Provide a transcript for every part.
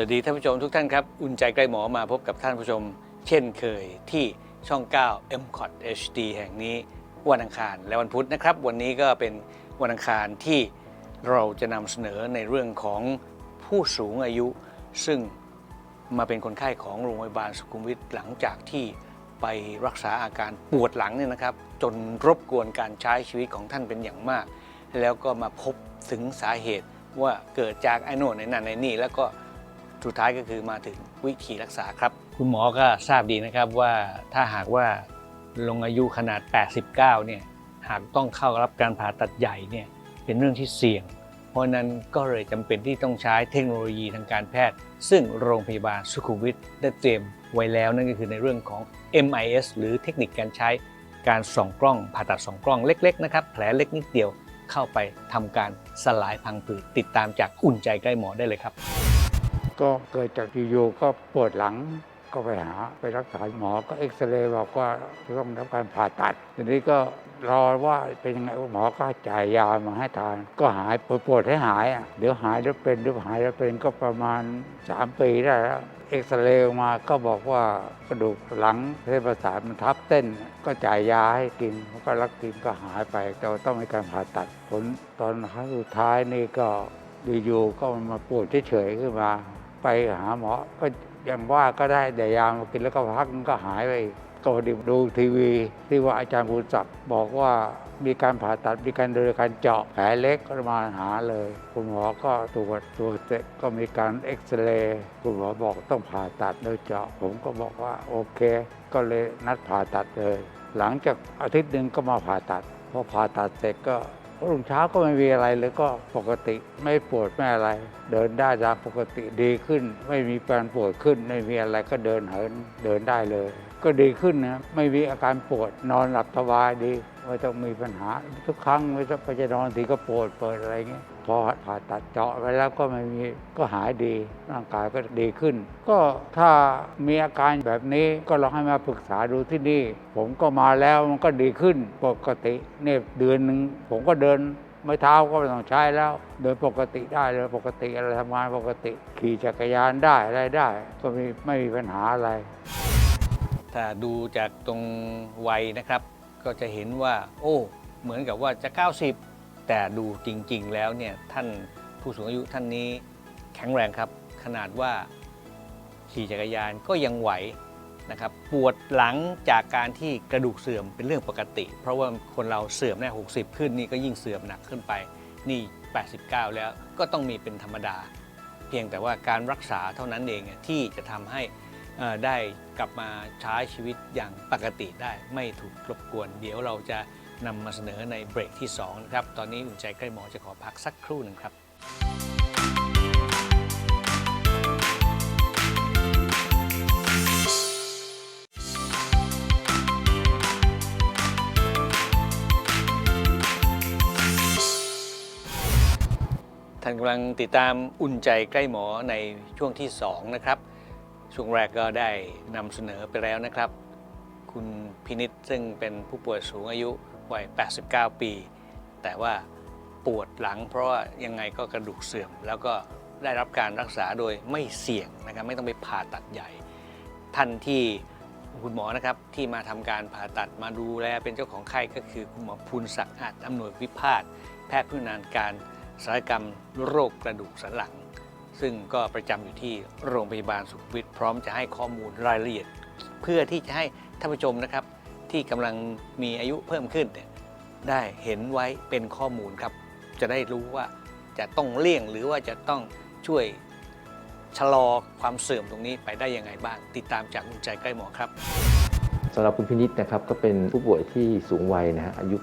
วัสดีท่านผู้ชมทุกท่านครับ อุ่นใจใกล้หมอมาพบกับท่านผู้ชม เช่นเคยที่ช่อง 9 m c o t HD แห่งนี้วันอังคารและวันพุธนะครับ วันนี้ก็เป็นวันอังคารที่เราจะนำเสนอในเรื่องของผู้สูงอายุ ซึ่งมาเป็นคนไข้ของโรงพยาบาลสุขุมวิทหลังจากที่ไปรักษาอาการปวดหลังเนี่ยนะครับ จนรบกวนการใช้ชีวิตของท่านเป็นอย่างมาก แล้วก็มาพบถึงสาเหตุว่าเกิดจากไอ้โน่นไอ้นั่นไอ้นี่แล้วก็ สุดท้ายก็คือมาถึงวิธีรักษาครับ คุณหมอก็ทราบดีนะครับว่าถ้าหากว่าลงอายุขนาด 89 เนี่ย หากต้องเข้ารับการผ่าตัดใหญ่เนี่ย เป็นเรื่องที่เสี่ยง เพราะนั้นก็เลยจำเป็นที่ต้องใช้เทคโนโลยีทางการแพทย์ ซึ่งโรงพยาบาลสุขุมวิทได้เตรียมไว้แล้วนั่นก็คือในเรื่องของ MIS หรือเทคนิคการใช้การส่องกล้องผ่าตัดส่องกล้องเล็ก ๆ นะครับ แผลเล็กนิดเดียวเข้าไปทำการสลายพังผืดติดตามจากอุ่นใจใกล้หมอได้เลยครับ ก็เกิดจากอยู่ๆก็ปวดหลังก็ไปหาไปรักษาหมอก็เอ็กซเรย์บอกว่าจะต้องรับการผ่าตัด ทีนี้ก็รอว่าเป็นยังไงหมอก็จ่ายยามาให้ทาน ก็หายปวดปวดให้หายอะเดี๋ยวหายแล้วเป็นเดี๋ยวหายแล้วเป็นก็ประมาณ 3 ปีได้แล้วเอ็กซเรย์มาก็บอกว่ากระดูกหลังเส้นประสาทมันทับเส้น ก็จ่ายยาให้กินก็รักกินก็หายไปแต่ต้องมีการผ่าตัดผลตอนครั้งสุดท้ายนี่ก็อยู่ๆก็มาปวดเฉยๆขึ้นมา ไปหาหมอก็ยังว่าก็ได้แต่ยามากินแล้วก็พักมันก็หายไปก็ดดูทีวีที่ว่าอาจารย์ภูศักดิ์บอกว่ามีการผ่าตัดมีการโดยการเจาะแผลเล็กก็มาหาเลย คุณหมอก็ตรวจตรวจเสร็จก็มีการเอ็กซเรย์คุณหมอบอกต้องผ่าตัดโดยเจาะ ผมก็บอกว่าโอเค ก็เลยนัดผ่าตัดเลย หลังจากอาทิตย์หนึ่งก็มาผ่าตัดพอผ่าตัดเสร็จก็ รุ่งเช้าก็ไม่มีอะไรเลยก็ปกติไม่ปวดไม่อะไร เดินได้ตามปกติดีขึ้น ไม่มีการปวดขึ้น ไม่มีอะไรก็เดินเหินเดินได้เลย ก็ดีขึ้นนะไม่มีอาการปวดนอนหลับสบายดีไม่ต้องมีปัญหาทุกครั้งไม่ต้องไปจะนอนทีก็ปวดเปิดอะไรเงี้ย พอผ่าตัดเจาะไปแล้วก็ไม่มีก็หายดีร่างกายก็ดีขึ้น ก็ถ้ามีอาการแบบนี้ก็ลองให้มาปรึกษาดูที่นี่ ผมก็มาแล้วมันก็ดีขึ้นปกติเนี่ยเดือนหนึ่งผมก็เดินไม่เท้าก็ไม่ต้องใช้แล้วเดินปกติได้เลยปกติอะไรทำงานปกติ ขี่จักรยานได้อะไรได้ ก็ไม่ไม่มีปัญหาอะไร ถ้าดูจากตรงวัยนะครับ ก็จะเห็นว่า โอ้ เหมือนกับว่าจะ 90 แต่ดูจริงๆแล้วเนี่ยท่านผู้สูงอายุท่านนี้แข็งแรงครับ ขนาดว่าขี่จักรยานก็ยังไหวนะครับปวดหลังจากการที่กระดูกเสื่อมเป็นเรื่องปกติ เพราะว่าคนเราเสื่อมเนี่ย60 ขึ้นนี่ก็ยิ่งเสื่อมหนักขึ้นไปนี่ 89 แล้วก็ต้องมีเป็นธรรมดา เพียงแต่ว่าการรักษาเท่านั้นเองที่จะทำให้ได้กลับมาใช้ชีวิตอย่างปกติได้ไม่ถูกรบกวน เดี๋ยวเราจะ นำมาเสนอในเบรกที่2นะครับ ตอนนี้อุ่นใจใกล้หมอจะขอพักสักครู่หนึ่งครับท่านกำลังติดตามอุ่นใจใกล้หมอในช่วงที่ 2 นะครับ ช่วงแรกก็ได้นำเสนอไปแล้วนะครับ คุณพินิษซึ่งเป็นผู้ป่วยสูงอายุ วัย 89 ปี แต่ว่าปวดหลังเพราะว่ายังไงก็กระดูกเสื่อม แล้วก็ได้รับการรักษาโดยไม่เสี่ยงนะครับไม่ต้องไปผ่าตัดใหญ่ ท่านที่คุณหมอนะครับที่มาทำการผ่าตัดมาดูแลเป็นเจ้าของไข้ก็คือคุณหมอภูลศักดิ์อาจอำนวยวิพาทแพทย์ผู้นาญการศัลยกรรมโรคกระดูกสันหลัง ซึ่งก็ประจำอยู่ที่โรงพยาบาลสุขวิทพร้อมจะให้ข้อมูลรายละเอียด เพื่อที่จะให้ท่านผู้ชมนะครับ ที่กำลังมีอายุเพิ่มขึ้นเนี่ยได้เห็นไว้เป็นข้อมูลครับ จะได้รู้ว่าจะต้องเลี่ยงหรือว่าจะต้องช่วยชะลอความเสื่อมตรงนี้ไปได้ยังไงบ้าง ติดตามจากคุณใจใกล้หมอครับำหรับคุณพินิษนะครับก็เป็นผู้ป่วยที่สูงวัยนะฮะอายุ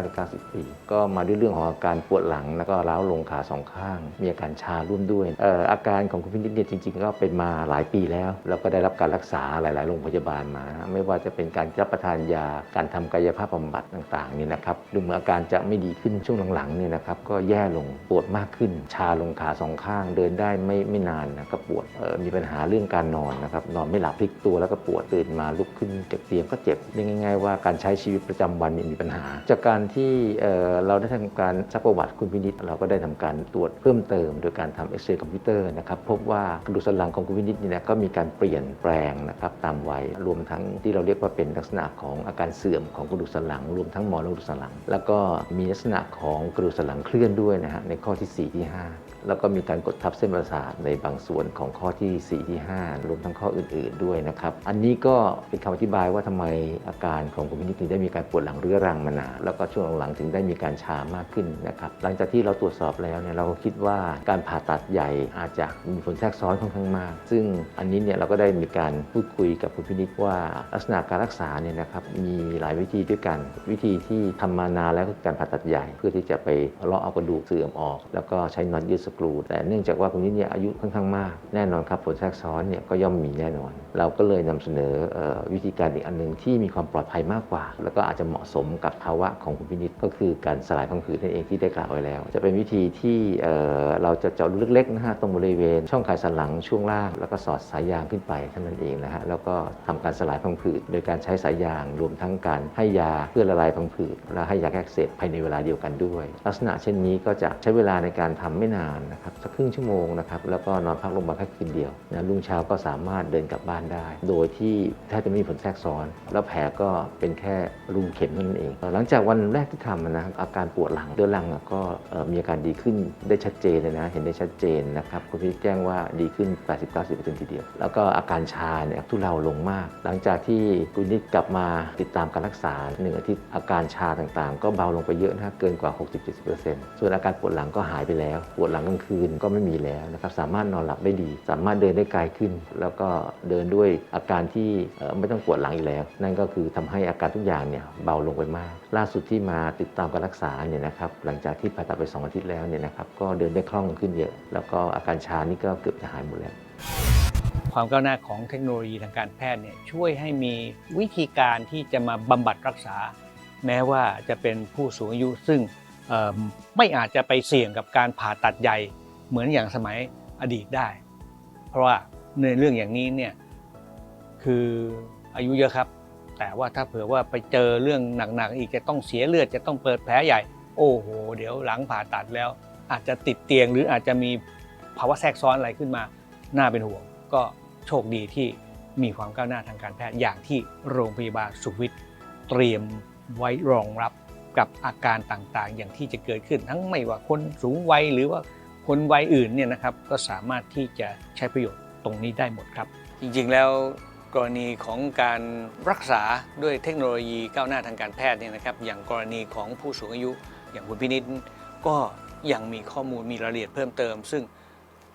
89-90 ปี ก็มาด้วยเรื่องของอาการปวดหลัง แล้วก็ร้าวลงขาสองข้าง มีอาการชาร่วมด้วยอออาการของคุณพินิษเนี่ยจริงๆ ก็เป็นมาหลายปีแล้ว แล้วก็ได้รับการรักษาหลาย ๆ โรงพยาบาลมา ไม่ว่าจะเป็นการรับประทานยาการทำกายภาพบำบัดต่างๆนี่นะครับดูเหมือนอาการจะไม่ดีขึ้นช่วงหลังๆเนี่ยนะครับก็แย่ลงปวดมากขึ้น ชาลงขาสองข้าง เดินได้ไม่ไม่นานนะก็ปวดมีปัญหาเรื่องการนอนนะครับนอนไม่หลับพลิกตัวแล้วก็ปวดตื่นมาลุกขึ้นจากเตียงก็เจ็บเรียกง่ายๆว่าการใช้ชีวิตประจำวันเนี่ยมีปัญหา จากการที่เเราได้ทำการซักประวัติคุณพินิษเราก็ได้ทำการตรวจเพิ่มเติม โดยการทำเอ็กซเรย์คอมพิวเตอร์นะครับพบว่ากระดูกสันหลังของคุณพินิษนี่นะก็มีการเปลี่ยนแปลงนะครับตามวัยรวมทั้งที่เราเรียกว่าเป็นลักษณะของอาการเสื่อมของกระดูกสันหลัง รวมทั้งหมอนกระดูกสันหลัง แล้วก็มีลักษณะของกระดูกสันหลังเคลื่อนด้วยนะฮะในข้อที่ 4 ที่ 5 แล้วก็มีการกดทับเส้นประสาทในบางส่วนของข้อที่ 4 ที่ 5 รวมทั้งข้ออื่น ๆด้วยนะครับ อันนี้ก็เป็นคำอธิบายว่าทำไมอาการของคุณพินิจถึงได้มีการปวดหลังเรื้อรังมานานแล้วก็ช่วงหลังๆถึงได้มีการชามากขึ้นนะครับ หลังจากที่เราตรวจสอบแล้วเนี่ยเราก็คิดว่าการผ่าตัดใหญ่อาจจะมีผลแทรกซ้อนค่อนข้างมาก ซึ่งอันนี้เนี่ยเราก็ได้มีการพูดคุยกับคุณพินิจว่าลักษณะการรักษาเนี่ยนะครับมีหลายวิธีด้วยกัน วิธีที่ทำมานานแล้วคือการผ่าตัดใหญ่ เพื่อที่จะไปเลาะเอากระดูกเสื่อมออก แล้วก็ใช้นอตยืดสกรูแต่เนื่องจากว่าคุณนิดเนี่ยอายุค่อนข้างมาก แน่นอนครับผลแทรกซ้อนเนี่ยก็ย่อมมีแน่นอน เราก็เลยนำเสนอออวิธีการอีกอันหนึ่งที่มีความปลอดภัยมากกว่า แล้วก็อาจจะเหมาะสมกับภาวะของคุณพินิจก็คือการสลายพังผืดนั่นเองที่ได้กล่าวไว้แล้ว จะเป็นวิธีที่เเราจะเจาะรูเล็กๆนะฮะตรงบริเวณช่องไขสันหลังช่วงล่าง แล้วก็สอดสายยางขึ้นไปเท่านั้นเองนะฮะแล้วก็ทำการสลายพังผืดโดยการใช้สายยางรวมทั้งการให้ยาเพื่อละลายพังผืดและให้ยาแก้อักเสบภายในเวลาเดียวกันด้วย ลักษณะเช่นนี้ก็จะใช้เวลาในการทำไม่นานนะครับสักครึ่งชั่วโมงนะครับแล้วก็นอนพักลงมาแค่คืนเดียวนะรุ่งเช้าก็สามารถเดินกลับบ้านได้ โดยที่แทบจะไม่มีผลแทรกซ้อน แล้วแผลก็เป็นแค่รูเข็มเท่านั้นเอง หลังจากวันแรกที่ทำนะอาการปวดหลังเดือนหลังก็มีอาการดีขึ้นได้ชัดเจนเลยนะเห็นได้ชัดเจนนะครับคุณพี่แจ้งว่าดีขึ้น 80-90%ทีเดียว แล้วก็อาการชาเนี่ยทุเลาลงมาก หลังจากที่คุณนิดกลับมาติดตามการรักษาหนึ่งอาทิตย์อาการชาต่างๆ ก็เบาลงไปเยอะนะฮะเกินกว่า 60-70%ส่วนอาการปวดหลังก็หายไปแล้วปวดหลังกลางคืนก็ไม่มีแล้วนะครับสามารถนอนหลับได้ดี สามารถเดินได้ไกลขึ้น แล้วก็เดินด้วยอาการที่ไม่ต้องปวดหลังอีกแล้ว นั่นก็คือทำให้อาการทุกอย่างเนี่ยเบาลงไปมาก ล่าสุดที่มาติดตามการรักษาเนี่ยนะครับหลังจากที่ผ่าตัดไป 2 อาทิตย์แล้วเนี่ยนะครับก็เดินได้คล่องขึ้นเยอะ แล้วก็อาการชานี่ก็เกือบจะหายหมดแล้วความก้าวหน้าของเทคโนโลยีทางการแพทย์เนี่ยช่วยให้มีวิธีการที่จะมาบำบัดรักษา แม้ว่าจะเป็นผู้สูงอายุซึ่ง ไม่อาจจะไปเสี่ยงกับการผ่าตัดใหญ่เหมือนอย่างสมัยอดีตได้ เพราะว่าในเรื่องอย่างนี้เนี่ยคืออายุเยอะครับ แต่ว่าถ้าเผื่อว่าไปเจอเรื่องหนักๆอีกจะต้องเสียเลือดจะต้องเปิดแผลใหญ่ โอ้โห เดี๋ยวหลังผ่าตัดแล้ว อาจจะติดเตียงหรืออาจจะมีภาวะแทรกซ้อนอะไรขึ้นมาน่าเป็นห่วง ก็โชคดีที่มีความก้าวหน้าทางการแพทย์อย่างที่โรงพยาบาลสุขวิทเตรียมไว้รองรับ กับอาการต่างๆ อย่างที่จะเกิดขึ้น ทั้งไม่ว่าคนสูงวัยหรือว่าคนวัยอื่นเนี่ยนะครับก็สามารถที่จะใช้ประโยชน์ตรงนี้ได้หมดครับ จริงๆแล้วกรณีของการรักษาด้วยเทคโนโลยีก้าวหน้าทางการแพทย์เนี่ยนะครับ อย่างกรณีของผู้สูงอายุ อย่างคุณพินิษก็ยังมีข้อมูลมีรายละเอียดเพิ่มเติม ซึ่ง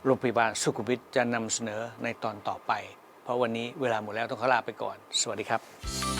โรงพยาบาลสุขุมวิทจะนำเสนอในตอนต่อไป เพราะวันนี้เวลาหมดแล้วต้องขอลาไปก่อน สวัสดีครับ